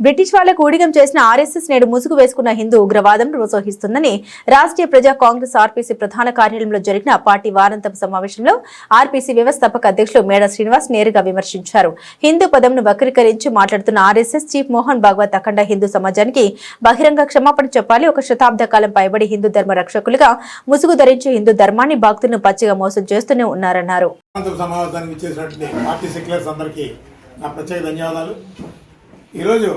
British వాళ్ళకు ఊడిగం చేసిన ఆర్ఎస్ఎస్ నేడు ముసుగు వేసుకున్న హిందూ ఉగ్రవాదం ప్రోత్సహిస్తుందని రాష్ట్రీయ ప్రజా కాంగ్రెస్ ఆర్పీసీ ప్రధాన కార్యాలయంలో జరిగిన పార్టీ వారాంతం సమావేశంలో ఆర్పీసీ వ్యవస్థాపక అధ్యక్షులు మేడ శ్రీనివాస్ నేరుగా విమర్శించారు. హిందూ పదంను వక్రీకరించి మాట్లాడుతున్న ఆర్ఎస్ఎస్ చీఫ్ మోహన్ భాగవత్ అఖండ హిందూ సమాజానికి బహిరంగ క్షమాపణ చెప్పాలి. ఒక శతాబ్ద కాలం పైబడి హిందూ ధర్మ రక్షకులుగా ముసుగు ధరించి హిందూ ధర్మాన్ని భక్తులను పచ్చిగా మోసం చేస్తూనే ఉన్నారన్నారు. నా ప్రత్యేక ధన్యవాదాలు. ఈరోజు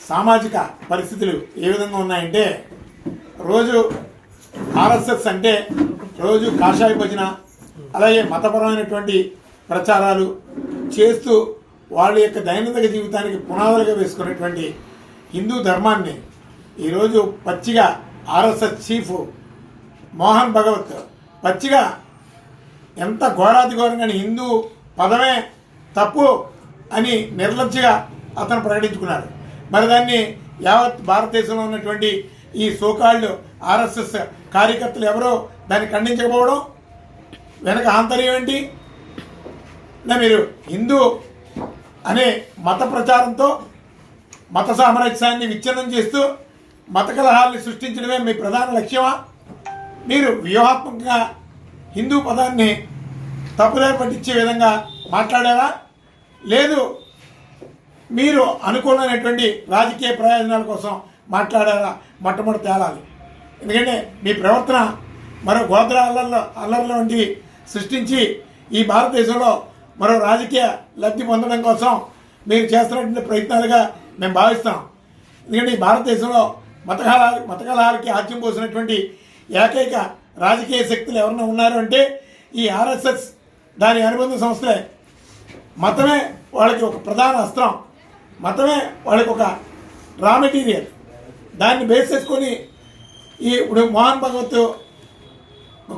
సామాజిక పరిస్థితులు ఏ విధంగా ఉన్నాయంటే రోజు ఆర్ఎస్ఎస్ అంటే రోజు కాషాయ భజన అలాగే మతపరమైనటువంటి ప్రచారాలు చేస్తూ వాళ్ళ యొక్క దైనందిక జీవితానికి పునాదులుగా వేసుకున్నటువంటి హిందూ ధర్మాన్ని ఈరోజు పచ్చిగా ఆర్ఎస్ఎస్ చీఫ్ మోహన్ భగవత్ పచ్చిగా ఎంత ఘోరాతి ఘోరంగా హిందూ పదమే తప్పు అని నిర్లజ్జగా అతను ప్రకటించుకున్నాడు. మరి దాన్ని యావత్ భారతదేశంలో ఉన్నటువంటి ఈ సోకాళ్ళు ఆర్ఎస్ఎస్ కార్యకర్తలు ఎవరో దాన్ని ఖండించకపోవడం వెనక ఆంతర్యం ఏంటి? నా మీరు హిందూ అనే మత ప్రచారంతో మత సామరస్యాన్ని విచ్ఛిన్నం చేస్తూ మత కలహాల్ని సృష్టించడమే మీ ప్రధాన లక్ష్యమా? మీరు వ్యూహాత్మకంగా హిందూ పదాన్ని తప్పుదారి పట్టించే విధంగా మాట్లాడారా? లేదు మీరు అనుకూలమైనటువంటి రాజకీయ ప్రయోజనాల కోసం మాట్లాడారా? మొట్టమొదటి తేలాలి. ఎందుకంటే మీ ప్రవర్తన మరో గోత్ర అల్లర్ల అల్లర్ల వంటివి సృష్టించి ఈ భారతదేశంలో మరో రాజకీయ లబ్ధి పొందడం కోసం మీరు చేస్తున్నటువంటి ప్రయత్నాలుగా మేము భావిస్తాం. ఎందుకంటే ఈ భారతదేశంలో మతకాల మతకలహాలకి ఆద్యం పోసినటువంటి ఏకైక రాజకీయ శక్తులు ఎవరైనా ఉన్నారు అంటే ఈ ఆర్ఎస్ఎస్ దాని అనుబంధ సంస్థలే. మతమే వాళ్ళకి ఒక ప్రధాన అస్త్రం. మతమే వాళ్ళకి ఒక రా మెటీరియల్. దాన్ని బేస్ చేసుకొని ఈ ఇప్పుడు మోహన్ భగవత్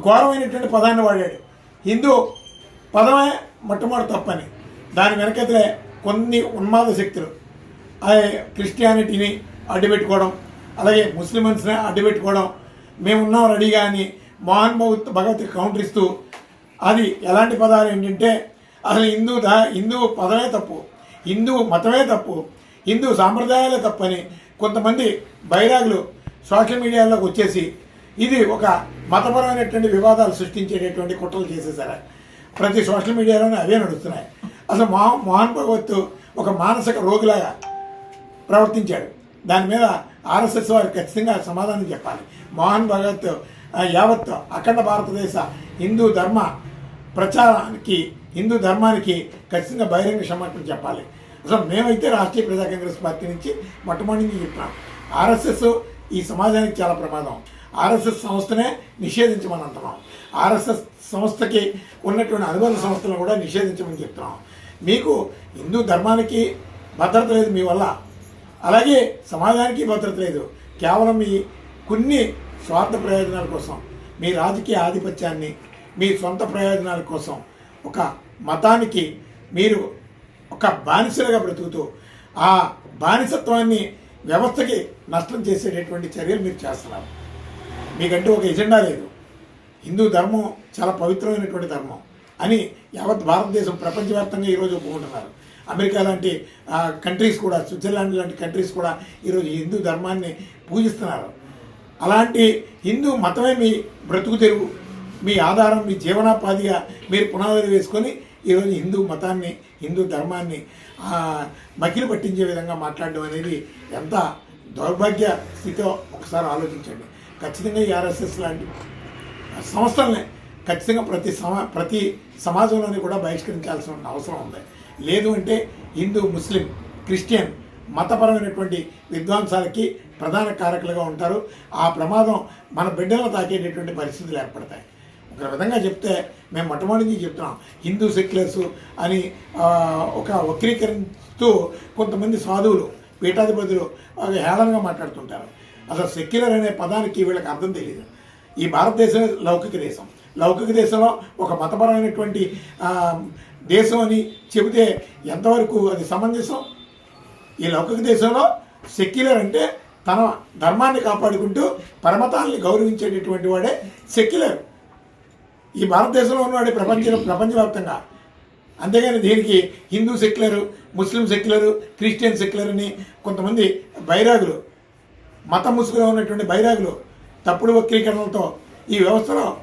ఘోరమైనటువంటి పదాన్ని వాడాడు. హిందూ పదమే మొట్టమొదటి తప్పని. దాని వెనకతలే కొన్ని ఉన్మాద శక్తులు. అదే క్రిస్టియానిటీని అడ్డుపెట్టుకోవడం అలాగే ముస్లిమ్స్ని అడ్డుపెట్టుకోవడం. మేమున్నాం రెడీగా అని మోహన్ భగవత్ భగవత్ కౌంటర్ ఇస్తూ అది ఎలాంటి పదాలు ఏంటంటే అసలు హిందూ దా హిందూ పదమే తప్పు. హిందూ మతమే తప్పు. హిందూ సాంప్రదాయాలే తప్పని కొంతమంది బైరాగులు సోషల్ మీడియాలోకి వచ్చేసి ఇది ఒక మతపరమైనటువంటి వివాదాలు సృష్టించేటటువంటి కుట్రలు చేసేసారు. ప్రతి సోషల్ మీడియాలోనే అవే నడుస్తున్నాయి. అసలు మో మోహన్ భగవత్ ఒక మానసిక రోగిలాగా ప్రవర్తించాడు. దాని మీద ఆర్ఎస్ఎస్ వారు ఖచ్చితంగా సమాధానం చెప్పాలి. మోహన్ భగవత్ యావత్ అఖండ భారతదేశ హిందూ ధర్మ ప్రచారానికి హిందూ ధర్మానికి ఖచ్చితంగా బహిరంగ క్షమాపణ చెప్పాలి. అసలు మేమైతే రాష్ట్రీయ ప్రజా కాంగ్రెస్ పార్టీ నుంచి మొట్టమొదటి నుంచి చెప్తున్నాం. ఆర్ఎస్ఎస్ ఈ సమాజానికి చాలా ప్రమాదం. ఆర్ఎస్ఎస్ సంస్థనే నిషేధించమని అంటున్నాం. ఆర్ఎస్ఎస్ సంస్థకి ఉన్నటువంటి అనుబంధ సంస్థలను కూడా నిషేధించమని చెప్తున్నాం. మీకు హిందూ ధర్మానికి భద్రత లేదు మీ వల్ల. అలాగే సమాజానికి భద్రత లేదు. కేవలం మీ కొన్ని స్వార్థ ప్రయోజనాల కోసం మీ రాజకీయ ఆధిపత్యాన్ని మీ సొంత ప్రయోజనాల కోసం ఒక మతానికి మీరు ఒక బానిసలుగా బ్రతుకుతూ ఆ బానిసత్వాన్ని వ్యవస్థకి నష్టం చేసేటటువంటి చర్యలు మీరు చేస్తున్నారు. మీకంటూ ఒక ఎజెండా లేదు. హిందూ ధర్మం చాలా పవిత్రమైనటువంటి ధర్మం అని యావత్ భారతదేశం ప్రపంచవ్యాప్తంగా ఈరోజు ఒప్పుకుంటున్నారు. అమెరికా లాంటి ఆ, కంట్రీస్ కూడా స్విట్జర్లాండ్ లాంటి కంట్రీస్ కూడా ఈరోజు హిందూ ధర్మాన్ని పూజిస్తున్నారు. అలాంటి హిందూ మతమే మీ బ్రతుకు తెరువు. మీ ఆధారం మీ జీవనోపాధిగా మీరు పునాదులు వేసుకొని ఈరోజు హిందూ మతాన్ని హిందూ ధర్మాన్ని ఆ, మకిలి పట్టించే విధంగా మాట్లాడడం అనేది ఎంత దౌర్భాగ్య స్థితిలో ఒకసారి ఆలోచించండి. ఖచ్చితంగా ఈ ఆర్ఎస్ఎస్ లాంటి సంస్థలనే ఖచ్చితంగా ప్రతి సమా ప్రతి సమాజంలోని కూడా బహిష్కరించాల్సిన అవసరం ఉంది. లేదు అంటే హిందూ ముస్లిం క్రిస్టియన్ మతపరమైనటువంటి విద్వాంసాలకి ప్రధాన కారకులుగా ఉంటారు. ఆ ప్రమాదం మన బిడ్డలను తాకేటటువంటి పరిస్థితులు ఏర్పడతాయి. ఒక విధంగా చెప్తే మేము మొట్టమొదటి నుంచి చెప్తున్నాం. హిందూ సెక్యులర్స్ అని ఒక వక్రీకరిస్తూ కొంతమంది సాధువులు పీఠాధిపతులు హేళనగా మాట్లాడుతుంటారు. అసలు సెక్యులర్ అనే పదానికి వీళ్ళకి అర్థం తెలియదు ఈ భారతదేశం లౌకిక దేశం. లౌకిక దేశంలో ఒక మతపరమైనటువంటి దేశం అని చెబితే ఎంతవరకు అది సమంజసం? ఈ లౌకిక దేశంలో సెక్యులర్ అంటే తన ధర్మాన్ని కాపాడుకుంటూ పరమతాల్ని గౌరవించేటటువంటి వాడే సెక్యులర్. ఈ భారతదేశంలో ఉన్నవాడే ప్రపంచ ప్రపంచవ్యాప్తంగా. అంతేగాని దీనికి Hindu secular Muslim secular Christian secular అని కొంతమంది బైరాగులు మత ముసుగులో ఉన్నటువంటి బైరాగులు తప్పుడు వక్రీకరణలతో ఈ వ్యవస్థలో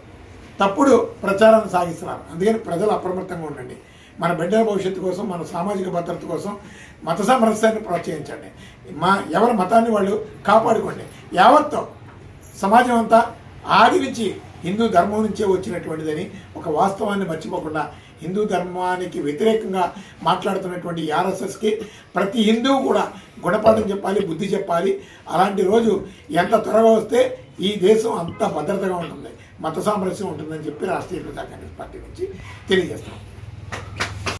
తప్పుడు ప్రచారాన్ని సాగిస్తున్నారు. అందుకని ప్రజలు అప్రమత్తంగా ఉండండి. మన బిడ్డల భవిష్యత్తు కోసం మన సామాజిక భద్రత కోసం మత సామరస్యాన్ని ప్రోత్సహించండి. మా ఎవరి మతాన్ని వాళ్ళు కాపాడుకోండి. యావత్తో సమాజం అంతా ఆది నుంచి హిందూ ధర్మం నుంచే వచ్చినటువంటిదని ఒక వాస్తవాన్ని మర్చిపోకుండా హిందూ ధర్మానికి వ్యతిరేకంగా మాట్లాడుతున్నటువంటి ఆర్ఎస్ఎస్కి ప్రతి హిందువు కూడా గుణపాఠం చెప్పాలి బుద్ధి చెప్పాలి. అలాంటి రోజు ఎంత త్వరగా వస్తే ఈ దేశం అంత భద్రతగా ఉంటుంది మత సామరస్యం ఉంటుందని చెప్పి రాష్ట్రీయ ప్రజా కాంగ్రెస్ పార్టీ నుంచి తెలియజేస్తున్నాం.